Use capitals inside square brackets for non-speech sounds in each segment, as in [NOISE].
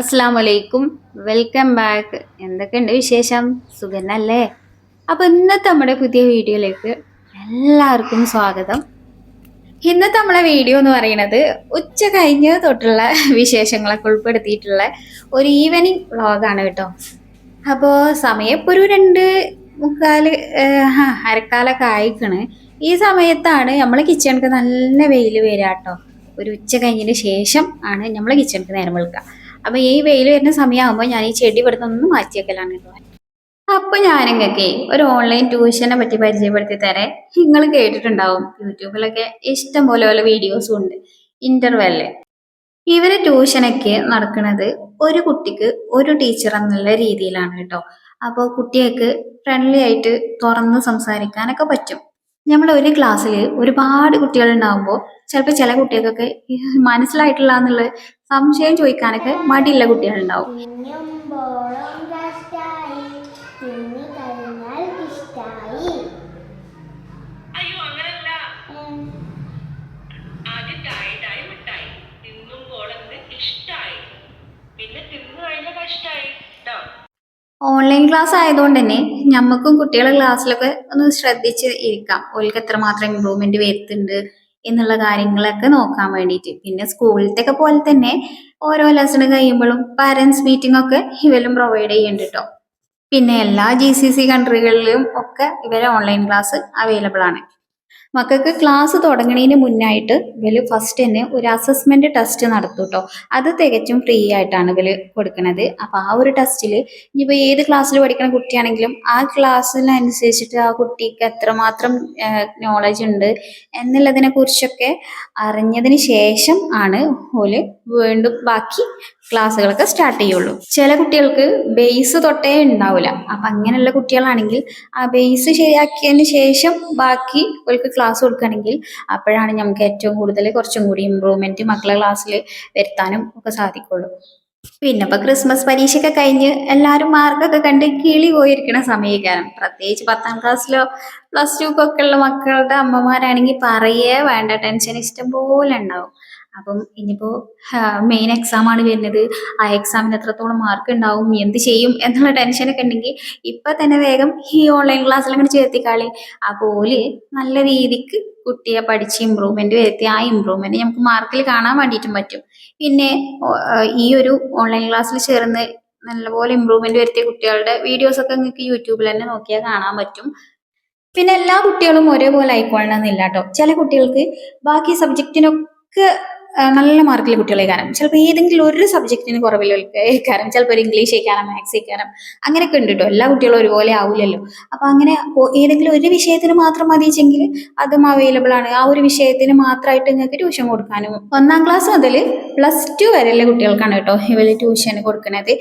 അസ്സാം വലൈക്കും welcome back എന്തൊക്കെയുണ്ട് വിശേഷം? സുഖന്നല്ലേ? അപ്പോൾ ഇന്നത്തെ നമ്മുടെ പുതിയ വീഡിയോയിലേക്ക് എല്ലാവർക്കും സ്വാഗതം. ഇന്നത്തെ നമ്മളെ വീഡിയോ എന്ന് പറയുന്നത് ഉച്ച കഴിഞ്ഞ് തൊട്ടുള്ള വിശേഷങ്ങളൊക്കെ ഉൾപ്പെടുത്തിയിട്ടുള്ള ഒരു ഈവനിങ് വ്ളോഗാണ് കേട്ടോ. അപ്പോൾ സമയം ഇപ്പോൾ ഒരു രണ്ട് മുക്കാൽ അരക്കാലൊക്കെ ആയിക്കണ്. ഈ സമയത്താണ് നമ്മൾ കിച്ചണിക്ക് നല്ല വെയിൽ വരാട്ടോ ഒരു ഉച്ച കഴിഞ്ഞതിന് ശേഷം ആണ് നമ്മൾ കിച്ചണിക്ക് നേരം വെളുക്കുക അപ്പോൾ ഈ വെയിൽ വരുന്ന സമയമാകുമ്പോൾ ഞാൻ ഈ ചെടി ഇവിടുന്ന് ഒന്ന് മാറ്റി വെക്കലാണ് കേട്ടോ അപ്പോൾ ഞാൻ നിങ്ങൾക്ക് ഒരു ഓൺലൈൻ ട്യൂഷനെ പറ്റി പരിചയപ്പെടുത്തി തരാം നിങ്ങൾ കേട്ടിട്ടുണ്ടാവും യൂട്യൂബിലൊക്കെ ഇഷ്ടം പോലെ പോലെ വീഡിയോസും ഉണ്ട് ഇന്റർവെല്ല് ഇവരെ ട്യൂഷനൊക്കെ നടക്കുന്നത് ഒരു കുട്ടിക്ക് ഒരു ടീച്ചർ എന്നുള്ള രീതിയിലാണ് കേട്ടോ അപ്പോൾ കുട്ടികൾക്ക് ഫ്രണ്ട്ലി ആയിട്ട് തുറന്ന് സംസാരിക്കാനൊക്കെ പറ്റും. നമ്മൾ ഒരു ക്ലാസ്സിൽ ഒരുപാട് കുട്ടികൾ ഉണ്ടാകുമ്പോൾ ചിലപ്പോൾ ചില കുട്ടികൾക്കൊക്കെ മനസ്സിലായിട്ടില്ല എന്നുള്ള സംശയം ചോദിക്കാനൊക്കെ മടിയുള്ള കുട്ടികളുണ്ടാവും. കഴിഞ്ഞാൽ അയ്യോ അങ്ങനല്ല ഉം. ആദ്യം ഡായി ഡായി മിഠായി തിന്നുമ്പോൾ എന്ത് ഇഷ്ടായി പിന്നെ തിന്നു കഴിഞ്ഞ കഷ്ടായി ട്ടോ ഓൺലൈൻ ക്ലാസ് ആയതുകൊണ്ട് തന്നെ ഞമ്മക്കും കുട്ടികളെ ക്ലാസ്സിലൊക്കെ ഒന്ന് ശ്രദ്ധിച്ച് ഇരിക്കാം. ഓൾക്ക് എത്രമാത്രം ഇമ്പ്രൂവ്മെന്റ് വരുത്തുന്നുണ്ട് എന്നുള്ള കാര്യങ്ങളൊക്കെ നോക്കാൻ വേണ്ടിയിട്ട്. പിന്നെ സ്കൂളിലത്തെ പോലെ തന്നെ ഓരോ ലെസൺ കഴിയുമ്പോഴും പാരന്റ്സ് മീറ്റിംഗ് ഒക്കെ ഇവരും പ്രൊവൈഡ് ചെയ്യുന്നുണ്ട് കേട്ടോ പിന്നെ എല്ലാ ജി സി സി കൺട്രികളിലും ഒക്കെ ഇവരെ ഓൺലൈൻ ക്ലാസ് അവൈലബിൾ ആണ്. മക്കൾക്ക് ക്ലാസ് തുടങ്ങുന്നതിന് മുന്നായിട്ട് ഇവർ ഫസ്റ്റ് തന്നെ ഒരു അസസ്മെന്റ് ടെസ്റ്റ് നടത്തും കേട്ടോ അത് തികച്ചും ഫ്രീ ആയിട്ടാണ് ഇവർ കൊടുക്കുന്നത് അപ്പോൾ ആ ഒരു ടെസ്റ്റിൽ ഇനിയിപ്പോൾ ഏത് ക്ലാസ്സിൽ പഠിക്കുന്ന കുട്ടിയാണെങ്കിലും ആ ക്ലാസ്സിനനുസരിച്ചിട്ട് ആ കുട്ടിക്ക് എത്രമാത്രം നോളജ് ഉണ്ട് എന്നുള്ളതിനെ കുറിച്ചൊക്കെ അറിഞ്ഞതിന് ശേഷം ആണ് ഓൽ വീണ്ടും ബാക്കി ക്ലാസ്സുകളൊക്കെ സ്റ്റാർട്ട് ചെയ്യുള്ളൂ. ചില കുട്ടികൾക്ക് ബേസ് തൊട്ടേ ഉണ്ടാവില്ല. അപ്പൊ അങ്ങനെയുള്ള കുട്ടികളാണെങ്കിൽ ആ ബേസ് ശരിയാക്കിയതിന് ശേഷം ബാക്കി ഓൾക്ക് ക്ലാസ് കൊടുക്കുകയാണെങ്കിൽ അപ്പോഴാണ് നമുക്ക് ഏറ്റവും കൂടുതൽ കുറച്ചും കൂടി ഇമ്പ്രൂവ്മെന്റ് മക്കളെ ക്ലാസ്സിൽ വരുത്താനും ഒക്കെ സാധിക്കുള്ളൂ. പിന്നെ ഇപ്പൊ ക്രിസ്മസ് പരീക്ഷയൊക്കെ കഴിഞ്ഞ് എല്ലാവരും മാർക്കൊക്കെ കണ്ട് കിളി പോയിരിക്കണ സമയക്കാരം. പ്രത്യേകിച്ച് പത്താം ക്ലാസ്സിലോ പ്ലസ് ടു ഒക്കെ ഉള്ള മക്കളുടെ അമ്മമാരാണെങ്കിൽ പറയേ വേണ്ട. ടെൻഷൻ ഇഷ്ടം പോലെ ഉണ്ടാവും. അപ്പം ഇനിയിപ്പോ മെയിൻ എക്സാം ആണ് വരുന്നത്. ആ എക്സാമിന് എത്രത്തോളം മാർക്ക് ഉണ്ടാവും എന്ത് ചെയ്യും എന്നുള്ള ടെൻഷനൊക്കെ ഉണ്ടെങ്കിൽ ഇപ്പൊ തന്നെ വേഗം ഈ ഓൺലൈൻ ക്ലാസ്സിൽ അങ്ങനെ ചേർത്തിക്കാളി. ആ പോലെ നല്ല രീതിക്ക് കുട്ടിയെ പഠിച്ച് ഇമ്പ്രൂവ്മെന്റ് വരുത്തി. ആ ഇമ്പ്രൂവ്മെന്റ് നമുക്ക് മാർക്കിൽ കാണാൻ വേണ്ടിയിട്ടും പറ്റും. പിന്നെ ഈ ഒരു ഓൺലൈൻ ക്ലാസ്സിൽ ചേർന്ന് നല്ലപോലെ ഇമ്പ്രൂവ്മെന്റ് വരുത്തിയ കുട്ടികളുടെ വീഡിയോസ് ഒക്കെ നിങ്ങൾക്ക് യൂട്യൂബിൽ തന്നെ നോക്കിയാൽ കാണാൻ പറ്റും. പിന്നെ എല്ലാ കുട്ടികളും ഒരേപോലെ ആയിക്കൊള്ളണമെന്നില്ല കേട്ടോ ചില കുട്ടികൾക്ക് ബാക്കി സബ്ജക്റ്റിനൊക്കെ നല്ല മാർക്കിൽ കുട്ടികളെ കാരണം ചിലപ്പോൾ ഏതെങ്കിലും ഒരു സബ്ജക്റ്റിന് കുറവിൽ കാരണം ചിലപ്പോൾ ഒരു ഇംഗ്ലീഷ് ആയിക്കാരം മാത്സ് ആയിക്കാരം അങ്ങനെയൊക്കെ ഉണ്ട് കേട്ടോ എല്ലാ കുട്ടികളും ഒരുപോലെ ആവില്ലല്ലോ അപ്പൊ അങ്ങനെ ഏതെങ്കിലും ഒരു വിഷയത്തിന് മാത്രം മതിച്ചെങ്കിൽ അതും അവൈലബിൾ ആണ്. ആ ഒരു വിഷയത്തിന് മാത്രമായിട്ട് നിങ്ങൾക്ക് ട്യൂഷൻ കൊടുക്കാനും. ഒന്നാം ക്ലാസ് മുതൽ പ്ലസ് ടു വരെയുള്ള കുട്ടികൾക്കാണ് കേട്ടോ ഇവർ ട്യൂഷൻ കൊടുക്കുന്നത്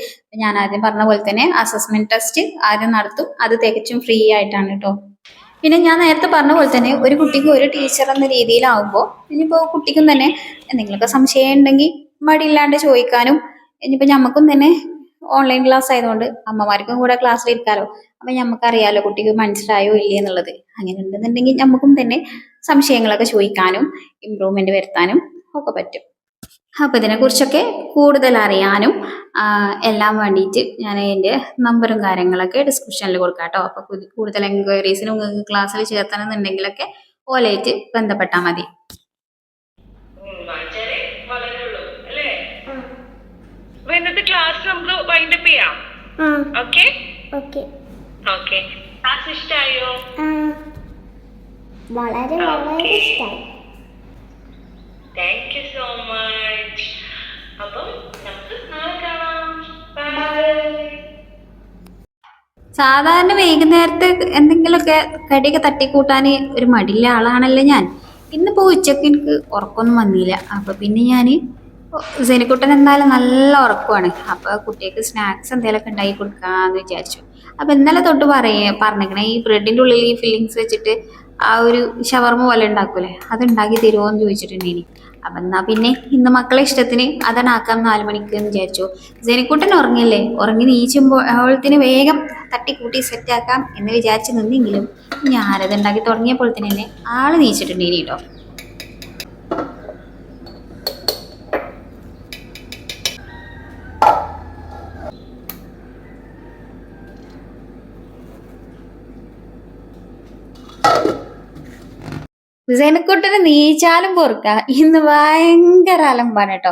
ഞാൻ ആദ്യം പറഞ്ഞ പോലെ തന്നെ അസസ്മെന്റ് ടെസ്റ്റ് ആദ്യം നടത്തും. അത് തികച്ചും ഫ്രീ ആയിട്ടാണ് കേട്ടോ പിന്നെ ഞാൻ നേരത്തെ പറഞ്ഞ പോലെ തന്നെ ഒരു കുട്ടിക്ക് ഒരു ടീച്ചർ എന്ന രീതിയിലാവുമ്പോൾ ഇനിയിപ്പോൾ കുട്ടിക്കും തന്നെ എന്തെങ്കിലുമൊക്കെ സംശയം ഉണ്ടെങ്കിൽ മടിയില്ലാണ്ട് ചോദിക്കാനും ഇനിയിപ്പോൾ നമുക്കും തന്നെ ഓൺലൈൻ ക്ലാസ് ആയതുകൊണ്ട് അമ്മമാർക്കും കൂടെ ക്ലാസ്സിൽ ഇരിക്കാലോ. അപ്പം നമുക്കറിയാലോ കുട്ടിക്ക് മനസ്സിലായോ ഇല്ലേ എന്നുള്ളത്. അങ്ങനെ ഉണ്ടെന്നുണ്ടെങ്കിൽ നമുക്കും തന്നെ സംശയങ്ങളൊക്കെ ചോദിക്കാനും ഇമ്പ്രൂവ്മെന്റ് വരുത്താനും ഒക്കെ പറ്റും. അപ്പോൾ ഇതിനെക്കുറിച്ചൊക്കെ കൂടുതൽ അറിയാനും എല്ലാം വേണ്ടിയിട്ട് ഞാൻ അതിന്റെ നമ്പറും കാര്യങ്ങളൊക്കെ ഡിസ്ക്രിപ്ഷനിൽ കൊടുക്കാം കേട്ടോ അപ്പോൾ കൂടുതൽ എൻക്വയറീസിനും നിങ്ങൾക്ക് ക്ലാസ്സിൽ ചേർത്തണമെന്നുണ്ടെങ്കിലൊക്കെ ഓലായിട്ട് ബന്ധപ്പെട്ടാൽ മതി. അപ്പൊ ഇന്നത്തെ ക്ലാസ് നമുക്ക് വൈൻഡപ്പ് ചെയ്യാം. ഓക്കെ ഓക്കെ ഓക്കെ ക്ലാസ് ഇഷ്ടായോ? വളരെ വളരെ Okay. ഇഷ്ടായി. താങ്ക് യു സോ മച്ച് അപ്പം നമുക്ക് നാളെ കാണാം. സാധാരണ വൈകുന്നേരത്തെ എന്തെങ്കിലുമൊക്കെ കടിയൊക്കെ തട്ടിക്കൂട്ടാൻ ഒരു മടിയുള്ള ആളാണല്ലോ ഞാൻ. ഇന്നിപ്പോൾ ഉച്ചയ്ക്ക് എനിക്ക് ഉറക്കമൊന്നും വന്നില്ല. അപ്പോൾ പിന്നെ ഞാൻ സെനിക്കുട്ടൻ എന്തായാലും നല്ല ഉറക്കമാണ് അപ്പോൾ കുട്ടിക്ക് സ്നാക്സ് എന്തെങ്കിലുമൊക്കെ ഉണ്ടാക്കി കൊടുക്കാമെന്ന് വിചാരിച്ചു. അപ്പോൾ ഇന്നലെ തൊട്ട് പറയ പറഞ്ഞേക്കണേ ഈ ബ്രെഡിന്റെ ഉള്ളിൽ ഈ ഫില്ലിങ്സ് വെച്ചിട്ട് ആ ഒരു ഷവർമ പോലെ ഉണ്ടാക്കൂലേ അത് ഉണ്ടാക്കി തരുമോ എന്ന് ചോദിച്ചിട്ടുണ്ടെങ്കിൽ അപ്പം എന്നാ പിന്നെ ഇന്ന് മക്കളെ ഇഷ്ടത്തിന് അതാണ് ആക്കാം നാല് മണിക്ക് എന്ന് വിചാരിച്ചു. ജനിക്കുട്ടൻ ഉറങ്ങില്ലേ ഉറങ്ങി നീച്ചുമ്പോൾ അവളത്തിന് വേഗം തട്ടിക്കൂട്ടി സെറ്റാക്കാം എന്ന് വിചാരിച്ച് നിന്നെങ്കിലും ഞാനത് ഉണ്ടാക്കി തുടങ്ങിയപ്പോൾ തന്നെ ആൾ നീച്ചിട്ടുണ്ട് ഇനി കേട്ടോ സെനക്കുട്ടിന് നീച്ചാലും പൊറുക്ക. ഇന്ന് ഭയങ്കര അലമ്പാണ് കേട്ടോ.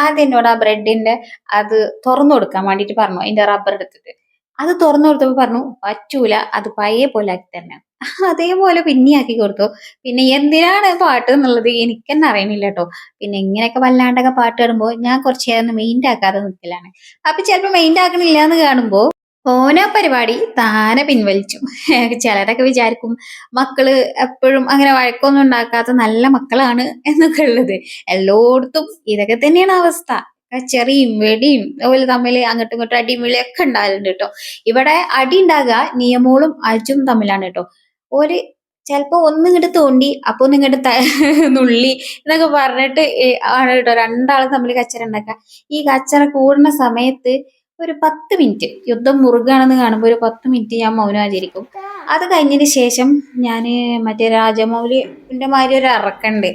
ആദ്യം എന്നോട് ആ ബ്രെഡിന്റെ അത് തുറന്നു കൊടുക്കാൻ വേണ്ടിട്ട് പറഞ്ഞു അതിന്റെ റബ്ബർ എടുത്തിട്ട്. അത് തുറന്നു കൊടുത്തപ്പോ പറഞ്ഞു പറ്റൂല അത് പയ്യെ പോലെ ആക്കി തന്നെ അതേപോലെ പിന്നെ ആക്കി കൊടുത്തു. പിന്നെ എന്തിനാണ് പാട്ട് എന്നുള്ളത് എനിക്ക് അറിയണില്ല കേട്ടോ. പിന്നെ ഇങ്ങനെയൊക്കെ വല്ലാണ്ടൊക്കെ പാട്ട് പാടുമ്പോ ഞാൻ കുറച്ച് നേരം മെയിൻഡ് ആക്കാതെ നിൽക്കലാണ് അപ്പൊ ചിലപ്പോ മെയിൻഡ് ആക്കണില്ല എന്ന് കാണുമ്പോ ഓന പരിപാടി താനെ പിൻവലിച്ചു. [LAUGHS] ചിലരൊക്കെ വിചാരിക്കും മക്കൾ എപ്പോഴും അങ്ങനെ വഴക്കൊന്നും ഉണ്ടാക്കാത്ത നല്ല മക്കളാണ് എന്നൊക്കെ ഉള്ളത്. എല്ലായിടത്തും ഇതൊക്കെ തന്നെയാണ് അവസ്ഥ. കച്ചറിയും വെടിയും അതുപോലെ തമ്മിൽ അങ്ങോട്ടും ഇങ്ങോട്ടും അടിയും വിളിയൊക്കെ ഉണ്ടാകലുണ്ട് കേട്ടോ. ഇവിടെ അടി ഉണ്ടാകുക നിയമോളും അജും തമ്മിലാണ് കേട്ടോ. ഒരു ചിലപ്പോ ഒന്നിങ്ങോട്ട് തോണ്ടി അപ്പൊ ഒന്നിങ്ങോട്ട് [LAUGHS] നുള്ളി എന്നൊക്കെ പറഞ്ഞിട്ട് ആണ് കേട്ടോ രണ്ടാളും തമ്മിൽ കച്ചറ ഉണ്ടാക്കുക. ഈ കച്ചറ കൂടുന്ന സമയത്ത് ഒരു പത്ത് മിനിറ്റ്. യുദ്ധം മുറുകാണെന്ന് കാണുമ്പോൾ ഒരു പത്ത് മിനിറ്റ് ഞാൻ മൗനാചരിക്കും അത് കഴിഞ്ഞതിന് ശേഷം ഞാൻ മറ്റേ രാജമൗലിന്റെ മാതിരി ഒരു അറക്കുണ്ട്.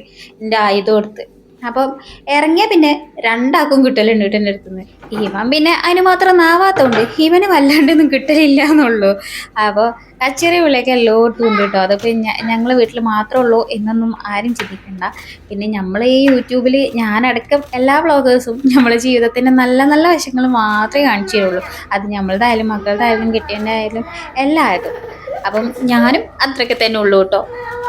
എന്റെ ആയുധം എടുത്ത്. അപ്പം ഇറങ്ങിയ പിന്നെ രണ്ടാക്കും കിട്ടലുണ്ട് കേട്ടോ എന്റെ അടുത്തുനിന്ന്. ഇവൻ പിന്നെ അതിന് മാത്രം നാവാത്തോണ്ട് ഇവന് വല്ലാണ്ടൊന്നും കിട്ടലില്ല എന്നുള്ളൂ അപ്പോൾ കച്ചേരി വിളിയൊക്കെ എല്ലായിടത്തും ഉണ്ട് കേട്ടോ. അതൊക്കെ ഞങ്ങൾ വീട്ടിൽ മാത്രമേ ഉള്ളൂ എന്നൊന്നും ആരും ചിന്തിക്കണ്ട. പിന്നെ നമ്മൾ ഈ യൂട്യൂബിൽ ഞാനടക്കം എല്ലാ വ്ളോഗേഴ്സും നമ്മളെ ജീവിതത്തിന്റെ നല്ല നല്ല വശങ്ങൾ മാത്രമേ കാണിച്ചു തരുള്ളൂ അത് നമ്മളുടെ മക്കളുടെ ആയാലും കിട്ടിയതായാലും ആയാലും എല്ലാവരും അപ്പം ഞാനും അത്രയ്ക്ക് തന്നെ ഉള്ളൂ കേട്ടോ.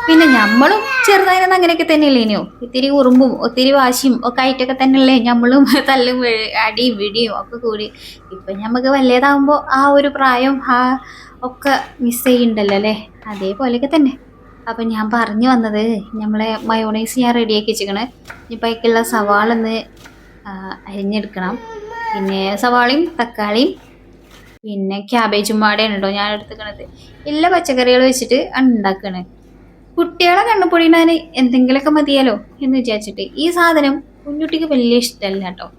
പിന്നെ നമ്മളും ചെറുതായിരുന്നു അങ്ങനെയൊക്കെ തന്നെയല്ലേ ഇനിയോ? ഇത്തിരി ഉറുമ്പും ഒത്തിരി വാശിയും ഒക്കെ ആയിട്ടൊക്കെ തന്നെയല്ലേ നമ്മളും [LAUGHS] തല്ലും അടിയും വിടിയും ഒക്കെ കൂടി. ഇപ്പം നമുക്ക് വലിയതാകുമ്പോൾ ആ ഒരു പ്രായം ആ ഒക്കെ മിസ് ചെയ്യുന്നുണ്ടല്ലോ അല്ലേ? അതേപോലെയൊക്കെ തന്നെ. അപ്പം ഞാൻ പറഞ്ഞു വന്നത് നമ്മളെ മയോണൈസ് ഞാൻ റെഡിയാക്കി വെച്ചിരിക്കണേ. ഇനിയിപ്പോൾ അതിലേക്കുള്ള സവാള ഒന്ന് അരിഞ്ഞെടുക്കണം. പിന്നെ സവാളയും തക്കാളിയും പിന്നെ ക്യാബേജും പാടെയാണ് കേട്ടോ ഞാൻ എടുത്തുക്കണത്. എല്ലാ പച്ചക്കറികൾ വെച്ചിട്ട് ഉണ്ടാക്കണേ. കുട്ടികളെ കണ്ണുപൊടിയിടാൻ എന്തെങ്കിലുമൊക്കെ മതിയല്ലോ എന്ന് വിചാരിച്ചിട്ട് ഈ സാധനം കുഞ്ഞുട്ടിക്ക് വലിയ ഇഷ്ടമല്ല കേട്ടോ.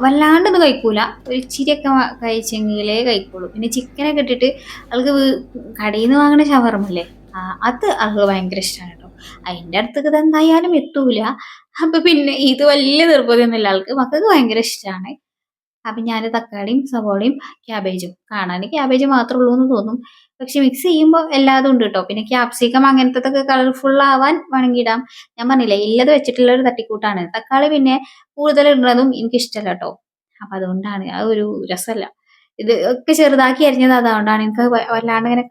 വല്ലാണ്ടൊന്നും കഴിക്കൂല. ഒരു ഇച്ചിരിയൊക്കെ കഴിച്ചെങ്കിലേ കഴിക്കുള്ളൂ. പിന്നെ ചിക്കനൊക്കെ ഇട്ടിട്ട് വീ- കടയിൽ നിന്ന് വാങ്ങണ ഷവർമല്ലേ? അത് ആൾക്ക് ഭയങ്കര ഇഷ്ടമാണ് കേട്ടോ. അതിന്റെ അടുത്തേക്ക് ഇത് എന്തായാലും എത്തൂല. അപ്പൊ പിന്നെ ഇത് വലിയ നിർബന്ധമൊന്നുമില്ല. ആൾക്ക് മക്കൾക്ക് ഭയങ്കര ഇഷ്ടമാണ്. അപ്പം ഞാൻ തക്കാളിയും സവോളയും ക്യാബേജും. കാണാൻ ക്യാബേജ് മാത്രമേ ഉള്ളൂ എന്ന് തോന്നും. പക്ഷെ മിക്സ് ചെയ്യുമ്പോൾ എല്ലാതും ഉണ്ട് കേട്ടോ പിന്നെ ക്യാപ്സിക്കം അങ്ങനത്തെ കളർഫുൾ ആവാൻ വേണമെങ്കിൽ ഇടാം. ഞാൻ പറഞ്ഞില്ലേ ഇല്ലത് വെച്ചിട്ടുള്ള ഒരു തട്ടിക്കൂട്ടാണ്. തക്കാളി പിന്നെ കൂടുതൽ ഇടുന്നതും എനിക്ക് ഇഷ്ടമല്ല കേട്ടോ അപ്പം അതുകൊണ്ടാണ് അത് ഒരു രസമല്ല. ഇത് ഒക്കെ ചെറുതാക്കി അരിഞ്ഞത് അതുകൊണ്ടാണ്. എനിക്ക് വല്ലാണ്ട് ഇങ്ങനെ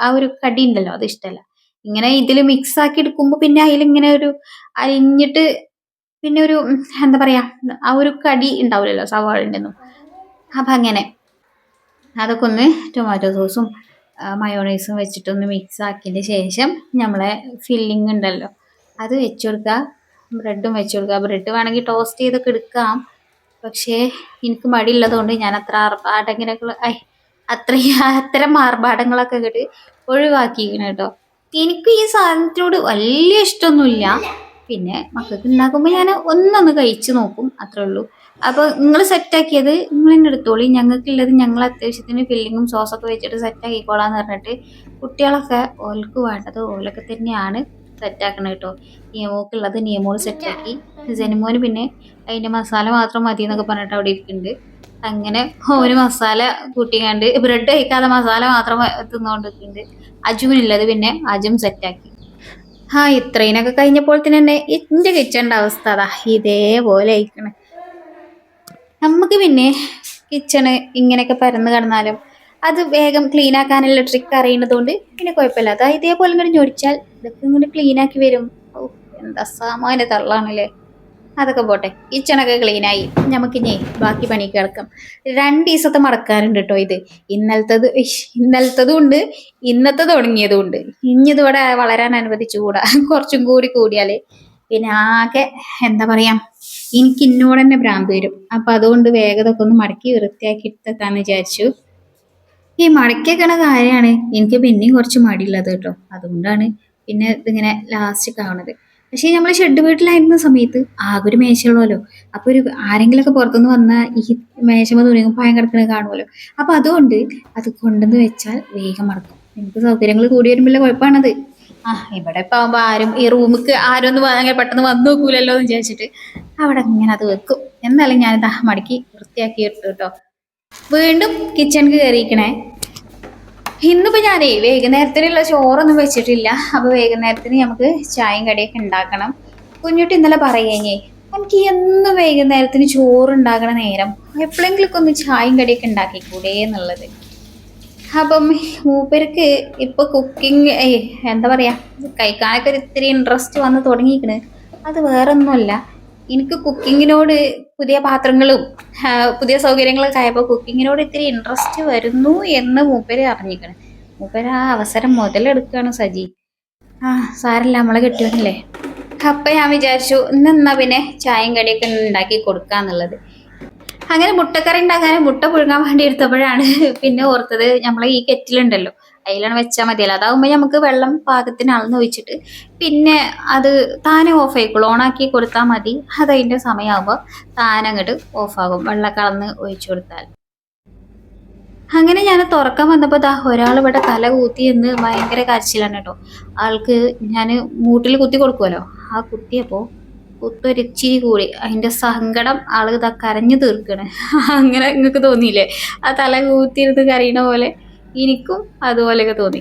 ആ ഒരു കടി ഉണ്ടല്ലോ അത് ഇഷ്ടമല്ല ഇങ്ങനെ ഇതിൽ മിക്സ് ആക്കി എടുക്കുമ്പോൾ പിന്നെ അതിലിങ്ങനെ ഒരു അരിഞ്ഞിട്ട് പിന്നെ ഒരു എന്താ പറയാ ആ ഒരു കടി ഉണ്ടാവില്ലല്ലോ സവാളിന്റെ ഒന്നും. അപ്പം അങ്ങനെ. അതൊക്കെ ഒന്ന് ടൊമാറ്റോ സോസും മയോണൈസും വെച്ചിട്ടൊന്ന് മിക്സ് ആക്കിയതിന് ശേഷം നമ്മളെ ഫില്ലിംഗ് ഉണ്ടല്ലോ. അത് വെച്ച് കൊടുക്കുക. ബ്രെഡും വെച്ച് കൊടുക്കുക. ബ്രെഡ് വേണമെങ്കിൽ ടോസ്റ്റ് ചെയ്തൊക്കെ എടുക്കാം. പക്ഷേ എനിക്ക് മടിയുള്ളതുകൊണ്ട് ഞാൻ അത്ര ആർഭാടങ്ങനൊക്കെ ഐ അത്രയും അത്തരം ആർഭാടങ്ങളൊക്കെ ഇങ്ങോട്ട് ഒഴിവാക്കിയിരിക്കണം കേട്ടോ. എനിക്ക് ഈ സാധനത്തിനോട് വലിയ ഇഷ്ടമൊന്നുമില്ല. പിന്നെ മക്കൾക്ക് ഉണ്ടാക്കുമ്പോൾ ഞാൻ ഒന്നൊന്ന് കഴിച്ചു നോക്കും അത്രേ ഉള്ളൂ. അപ്പോൾ നിങ്ങൾ സെറ്റാക്കിയത് നിങ്ങൾ തന്നെ എടുത്തോളി. ഞങ്ങൾക്കുള്ളത് ഞങ്ങൾ അത്യാവശ്യത്തിന് ഫില്ലിങ്ങും സോസൊക്കെ വെച്ചിട്ട് സെറ്റാക്കിക്കോളാന്ന് പറഞ്ഞിട്ട് കുട്ടികളൊക്കെ ഓൽക്ക് വേണ്ടത് ഓലൊക്കെ തന്നെയാണ് സെറ്റാക്കണം കേട്ടോ നിയമോക്കുള്ളത് നിയമോൾ സെറ്റാക്കി. ജനിമോന് പിന്നെ അതിന്റെ മസാല മാത്രം മതി എന്നൊക്കെ പറഞ്ഞിട്ട് അവിടെ ഇരിക്കുന്നുണ്ട്. അങ്ങനെ ഓന് മസാല കൂട്ടിക്കാണ്ട് ബ്രെഡ് കഴിക്കാതെ മസാല മാത്രം തിന്നുകൊണ്ടിരിക്കുന്നുണ്ട് അജുവിനുള്ളത് പിന്നെ അജും സെറ്റാക്കി. ആ ഇത്രയിനൊക്കെ കഴിഞ്ഞപ്പോൾ തന്നെ എന്റെ കിച്ചണിന്റെ അവസ്ഥ അതാ ഇതേപോലെ ആയിക്കണ്. നമുക്ക് പിന്നെ കിച്ചണ് ഇങ്ങനെയൊക്കെ പരന്ന് കിടന്നാലും അത് വേഗം ക്ലീൻ ആക്കാനുള്ള ട്രിക്ക് അറിയുന്നതുകൊണ്ട് പിന്നെ കുഴപ്പമില്ല. അതാ ഇതേപോലെ ഇങ്ങോട്ട് ഞൊടിച്ചാൽ ഇതൊക്കെ ഇങ്ങോട്ട് ക്ലീൻ ആക്കി വരും. ഓ എന്താ സാമാന്യ തള്ളാണല്ലേ? അതൊക്കെ പോട്ടെ. കിച്ചണൊക്കെ ക്ലീനായി. നമുക്കിനി ബാക്കി പണി കിടക്കാം രണ്ട് ദിവസത്തെ മറക്കാറുണ്ട് കേട്ടോ ഇത്. ഇന്നലത്തത് ഇന്നലത്തതും ഉണ്ട് ഇന്നത്തെ തുടങ്ങിയതും ഉണ്ട്. ഇനി ഇവിടെ വളരാൻ അനുവദിച്ചുകൂടാ. കുറച്ചും കൂടി കൂടിയാൽ. പിന്നെ ആകെ എന്താ പറയാ എനിക്ക് ഇന്നോട് തന്നെ ഭ്രാന്ത് വരും. അപ്പൊ അതുകൊണ്ട് വേഗതൊക്കെ ഒന്ന് മടക്കി വൃത്തിയാക്കി എടുത്തേക്കാന്ന് വിചാരിച്ചു. ഈ മടക്കിയേക്കണ കാര്യമാണ് എനിക്ക് പിന്നെയും കുറച്ച് മടിയുള്ളത് കേട്ടോ അതുകൊണ്ടാണ് പിന്നെ ഇതിങ്ങനെ ലാസ്റ്റ് ആവണത് പക്ഷേ നമ്മൾ ഷെഡ് വീട്ടിലായിരുന്ന സമയത്ത് ആകെ ഒരു മേശയുള്ളല്ലോ അപ്പൊ ഒരു ആരെങ്കിലുമൊക്കെ പുറത്തുനിന്ന് വന്നാൽ ഈ മേശമ തുണിയും പായം കിടക്കുന്നത് കാണുമല്ലോ അപ്പോൾ അതുകൊണ്ട് അത് കൊണ്ടുവന്ന് വെച്ചാൽ വേഗം മറക്കും. എനിക്ക് സൗകര്യങ്ങൾ കൂടി വരുമ്പോഴേ കുഴപ്പമാണത്. ആ ഇവിടെ ഇപ്പൊ ആവുമ്പോ ആരും ഈ റൂമിക്ക് ആരും ഒന്ന് അങ്ങനെ പെട്ടെന്ന് വന്നു നോക്കൂലല്ലോ എന്ന് വിചാരിച്ചിട്ട് അവിടെ ഇങ്ങനെ അത് വെക്കും. എന്നാലും ഞാനിതാ മടക്കി വൃത്തിയാക്കി ഇട്ടു കേട്ടോ. വീണ്ടും കിച്ചണിക്ക് കയറിയിരിക്കണേ ഇന്നിപ്പോ ഞാനേ വൈകുന്നേരത്തിനുള്ള ചോറൊന്നും വെച്ചിട്ടില്ല. അപ്പൊ വൈകുന്നേരത്തിന് നമുക്ക് ചായയും കടിയൊക്കെ ഉണ്ടാക്കണം. കുഞ്ഞുട്ടി ഇന്നലെ പറയുകയെ എനിക്ക് എന്നും വൈകുന്നേരത്തിന് ചോറ് ഉണ്ടാക്കണ നേരം എപ്പോഴെങ്കിലും ഒന്ന് ചായയും കടിയൊക്കെ ഉണ്ടാക്കിക്കൂടെ എന്നുള്ളത്. അപ്പം മൂപ്പർക്ക് ഇപ്പൊ കുക്കിംഗ് എന്താ പറയാ കഴിക്കാനൊക്കെ ഒരു ഇത്തിരി ഇൻട്രസ്റ്റ് വന്ന് തുടങ്ങിയിരിക്കണ്. അത് വേറൊന്നുമല്ല. എനിക്ക് കുക്കിങ്ങിനോട് പുതിയ പാത്രങ്ങളും പുതിയ സൗകര്യങ്ങളൊക്കെ ആയപ്പോൾ കുക്കിങ്ങിനോട് ഇത്തിരി ഇൻട്രസ്റ്റ് വരുന്നു എന്ന് മൂപ്പര് അറിഞ്ഞിരിക്കണം. മൂപ്പര് ആ അവസരം മുതലെടുക്കുകയാണ് സജി. ആ സാരല്ല നമ്മളെ കിട്ടിയതല്ലേ അപ്പം ഞാൻ വിചാരിച്ചു ഇന്നെന്നാ പിന്നെ ചായയും കടിയൊക്കെ ഉണ്ടാക്കി കൊടുക്കാന്നുള്ളത്. അങ്ങനെ മുട്ടക്കറി ഉണ്ടാക്കാൻ മുട്ട പുഴുങ്ങാൻ വേണ്ടി എടുത്തപ്പോഴാണ് പിന്നെ ഓർത്തത് നമ്മളെ ഈ കെറ്റിലുണ്ടല്ലോ. അതിലാണ് വെച്ചാൽ മതിയല്ലോ. അതാവുമ്പോൾ നമുക്ക് വെള്ളം പാകത്തിന് അളന്ന് ഒഴിച്ചിട്ട് പിന്നെ അത് താനെ ഓഫ് ആയിക്കോളും. ആക്കി കൊടുത്താൽ മതി. അത് അതിന്റെ സമയമാകുമ്പോൾ താനങ്ങോട്ട് ഓഫാകും വെള്ളം കളന്ന് ഒഴിച്ചു കൊടുത്താൽ. അങ്ങനെ ഞാൻ തുറക്കാൻ വന്നപ്പോൾ ദാ ഒരാൾ ഇവിടെ തല കൂത്തി എന്ന് ഭയങ്കര കരച്ചിലാണ് കേട്ടോ. ആൾക്ക് ഞാൻ മൂട്ടിൽ കുത്തി കൊടുക്കുമല്ലോ ആ കുത്തിയപ്പോൾ കുത്തൊരിച്ചിരി കൂടി. അതിന്റെ സങ്കടം ആൾ ഇതാ കരഞ്ഞു തീർക്കണ്. [LAUGHS] അങ്ങനെ നിങ്ങൾക്ക് തോന്നിയില്ലേ? ആ തല കൂത്തിയിരുന്ന് കരയണ പോലെ എനിക്കും അതുപോലെയൊക്കെ തോന്നി.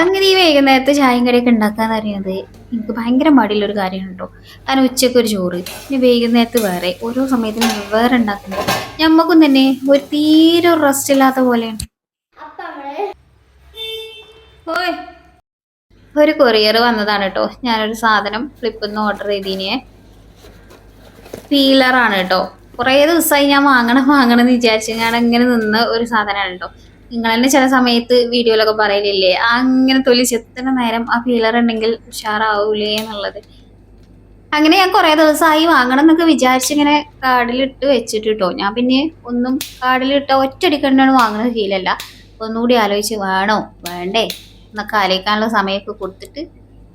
അങ്ങനെ ഈ വൈകുന്നേരത്തെ ചായയും കടിയൊക്കെ ഉണ്ടാക്കാന്ന് പറയുന്നത് എനിക്ക് ഭയങ്കര മടിയുള്ളൊരു കാര്യമാണ് കേട്ടോ കാരണം ഉച്ചയ്ക്ക് ഒരു ചോറ് പിന്നെ വൈകുന്നേരത്ത് വേറെ. ഓരോ സമയത്തിനും വേറെ ഉണ്ടാക്കുമ്പോൾ ഞമ്മക്കും തന്നെ ഒരു തീരെ റെസ്റ്റ് ഇല്ലാത്ത പോലെയാണ്. ഓയ്. ഒരു കൊറിയർ വന്നതാണ് കേട്ടോ. ഞാനൊരു സാധനം ഫ്ലിപ്പിൽ നിന്ന് ഓർഡർ ചെയ്തീനെ പീലറാണ് കേട്ടോ. കുറേ ദിവസമായി ഞാൻ വാങ്ങണം വാങ്ങണം എന്ന് വിചാരിച്ചു ഞാൻ അങ്ങനെ നിന്ന ഒരു സാധനമാണ് കേട്ടോ. നിങ്ങൾ തന്നെ ചില സമയത്ത് വീഡിയോയിലൊക്കെ പറയലില്ലേ? അങ്ങനെ തൊലി ചെത്തണ നേരം ആ ഫീലർ ഉണ്ടെങ്കിൽ ഉഷാറാവൂലേ എന്നുള്ളത്. അങ്ങനെ ഞാൻ കുറേ ദിവസമായി വാങ്ങണം എന്നൊക്കെ വിചാരിച്ചിങ്ങനെ കാർഡിലിട്ട് വെച്ചിട്ട് കേട്ടോ ഞാൻ പിന്നെ ഒന്നും കാർഡിലിട്ട ഒറ്റയടിക്കണ്ടാണ് വാങ്ങുന്നത് ഫീലല്ല ഒന്നുകൂടി ആലോചിച്ച് വേണോ? വേണ്ടേ? എന്നൊക്കെ ആലോചിക്കാനുള്ള സമയമൊക്കെ കൊടുത്തിട്ട്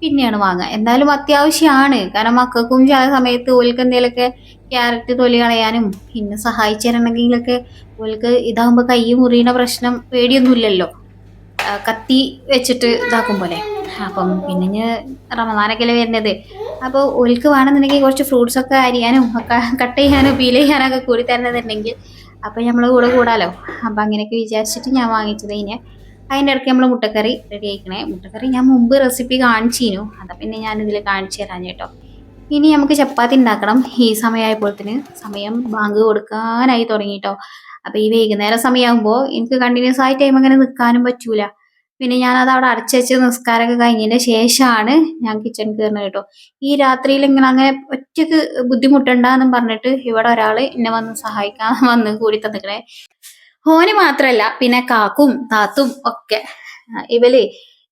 പിന്നെയാണ് വാങ്ങുക എന്തായാലും അത്യാവശ്യമാണ് കാരണം മക്കൾക്കും ചില സമയത്ത് ഓൽക്ക് എന്തെങ്കിലുമൊക്കെ ക്യാരറ്റ് തൊലി കളയാനും പിന്നെ സഹായിച്ചു തരണമെങ്കിലൊക്കെ ഓൽക്ക് ഇതാകുമ്പോൾ കൈ മുറിയണ പ്രശ്നം പേടിയൊന്നുമില്ലല്ലോ. കത്തി വെച്ചിട്ട് ഇതാക്കും പോലെ. അപ്പം പിന്നെ റമദാനൊക്കെ അല്ലേ വരുന്നത്. അപ്പോൾ ഓൽക്ക് വേണമെന്നുണ്ടെങ്കിൽ കുറച്ച് ഫ്രൂട്ട്സ് ഒക്കെ അരിയാനും ഒക്കെ കട്ട് ചെയ്യാനും പീൽ ചെയ്യാനൊക്കെ കൂടി തരുന്നതുണ്ടെങ്കിൽ അപ്പം നമ്മൾ കൂടെ കൂടാലോ. അപ്പം അങ്ങനെയൊക്കെ വിചാരിച്ചിട്ട് ഞാൻ വാങ്ങിച്ചത് ഇനി അതിന്റെ ഇടയ്ക്ക് നമ്മൾ മുട്ടക്കറി റെഡി ആയിക്കണേ. മുട്ടക്കറി ഞാൻ മുമ്പ് റെസിപ്പി കാണിച്ചിരുന്നു അതാ പിന്നെ ഞാനിതിൽ കാണിച്ചു തരാൻ കേട്ടോ. ഇനി നമുക്ക് ചപ്പാത്തി ഉണ്ടാക്കണം. ഈ സമയമായപ്പോഴത്തിന് സമയം ബാങ്ക് കൊടുക്കാനായി തുടങ്ങിട്ടോ. അപ്പോൾ ഈ വൈകുന്നേരം സമയമാകുമ്പോൾ എനിക്ക് കണ്ടിന്യൂസ് ആയി ടൈം അങ്ങനെ നിൽക്കാനും പറ്റൂല. പിന്നെ ഞാൻ അത് അവിടെ അടച്ചു വെച്ച് നിസ്കാരമൊക്കെ കഴിഞ്ഞതിന് ശേഷമാണ് ഞാൻ കിച്ചൺ കയറുന്നത് കേട്ടോ. ഈ രാത്രിയിൽ ഇങ്ങനെ അങ്ങനെ ഒറ്റയ്ക്ക് ബുദ്ധിമുട്ടുണ്ടെന്നും പറഞ്ഞിട്ട് ഇവിടെ ഒരാൾ എന്നെ വന്ന് സഹായിക്കാൻ [LAUGHS] വന്ന് കൂടി തന്നിക്കണേ. ഓന് മാത്രല്ല പിന്നെ കാക്കും താത്തും ഒക്കെ. ഇവൽ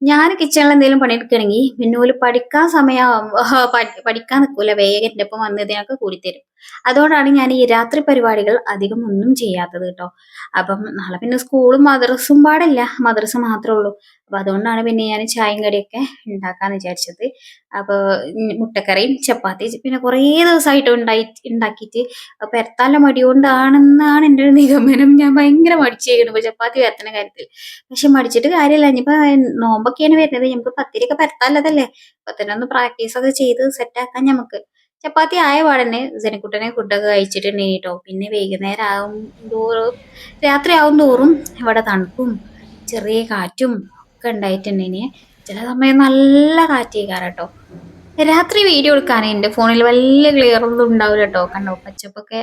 ഞാൻ കിച്ചണിൽ എന്തെങ്കിലും പണിയെടുക്കണമെങ്കിൽ പിന്നെ ഓൽ പഠിക്കാൻ സമയം [LAUGHS] പഠിക്കാൻ നിൽക്കൂല വേഗം എന്റെ ഒപ്പം വന്ന് ഇതിനൊക്കെ കൂടിത്തരും. അതുകൊണ്ടാണ് ഞാൻ ഈ രാത്രി പരിപാടികൾ അധികം ഒന്നും ചെയ്യാത്തത് കേട്ടോ. അപ്പം നാളെ പിന്നെ സ്കൂളും മദ്രസും പാടില്ല. മദ്രസ മാത്രമേ ഉള്ളൂ. അപ്പൊ അതുകൊണ്ടാണ് പിന്നെ ഞാൻ ചായയും കടിയൊക്കെ ഉണ്ടാക്കാന്ന് വിചാരിച്ചത്. അപ്പോൾ മുട്ടക്കറിയും ചപ്പാത്തി പിന്നെ കുറേ ദിവസമായിട്ട് ഉണ്ടായി ഉണ്ടാക്കിയിട്ട് പെരത്താല മടി കൊണ്ടാണെന്നാണ് എന്റെ ഒരു നിഗമനം. ഞാൻ ഭയങ്കര മടിച്ചേക്കണം ചപ്പാത്തി പരത്തുന്ന കാര്യത്തിൽ. പക്ഷെ മടിച്ചിട്ട് കാര്യമില്ല. ഇനിയിപ്പോൾ നോമ്പൊക്കെയാണ് വരുന്നത്. നമുക്ക് പത്തിരിയൊക്കെ പരത്താല്ലതല്ലേ അപ്പൊ തന്നെ ഒന്ന് പ്രാക്ടീസ് ഒക്കെ ചെയ്ത് സെറ്റാക്കാൻ നമുക്ക് ചപ്പാത്തി ആയ പാടന്നെ ജനക്കുട്ടനെ ഫുഡൊക്കെ കഴിച്ചിട്ടുണ്ട് കേട്ടോ പിന്നെ വൈകുന്നേരം ആകും തോറും രാത്രി ആവും തോറും ഇവിടെ തണുപ്പും ചെറിയ കാറ്റും ഒക്കെ ഉണ്ടായിട്ടുണ്ടെങ്കിൽ ചില സമയം നല്ല കാറ്റ് കേൾക്കാറ് കേട്ടോ രാത്രി വീഡിയോ എടുക്കാൻ എന്റെ ഫോണിൽ വലിയ ക്ലിയർ ഒന്നും ഉണ്ടാവില്ല കേട്ടോ കണ്ടോ പച്ചപ്പൊക്കെ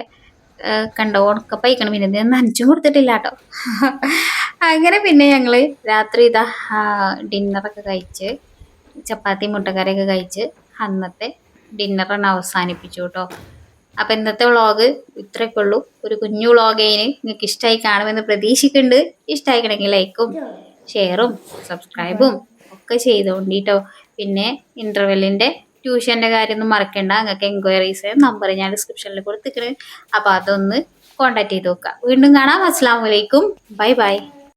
കണ്ടോ കണ്ടോ ഉണക്കപ്പയിക്കണം. പിന്നെ ഞാൻ നനച്ചും കൊടുത്തിട്ടില്ല കേട്ടോ അങ്ങനെ പിന്നെ ഞങ്ങൾ രാത്രി ഇതാ ഡിന്നറൊക്കെ കഴിച്ച് ചപ്പാത്തി മുട്ടക്കറിയൊക്കെ കഴിച്ച് അന്നത്തെ ഡിന്നറാണ് അവസാനിപ്പിച്ചു കേട്ടോ അപ്പം ഇന്നത്തെ വ്ളോഗ് ഇത്രയൊക്കെ ഉള്ളൂ. ഒരു കുഞ്ഞു വ്ളോഗേന് നിങ്ങൾക്ക് ഇഷ്ടമായി കാണുമെന്ന് പ്രതീക്ഷിക്കുന്നുണ്ട്. ഇഷ്ടമായിക്കണമെങ്കിൽ ലൈക്കും ഷെയറും സബ്സ്ക്രൈബും ഒക്കെ ചെയ്തോണ്ടിട്ടോ. പിന്നെ ഇന്റർവെല്ലിന്റെ ട്യൂഷന്റെ കാര്യമൊന്നും മറക്കണ്ട. നിങ്ങൾക്ക് എൻക്വയറീസ് നമ്പർ ഞാൻ ഡിസ്ക്രിപ്ഷനിൽ കൊടുത്തിട്ടുണ്ട്. അപ്പോൾ അതൊന്ന് കോണ്ടാക്ട് ചെയ്ത് നോക്കാം വീണ്ടും കാണാം. അസ്സാം വലൈക്കും ബൈ ബൈ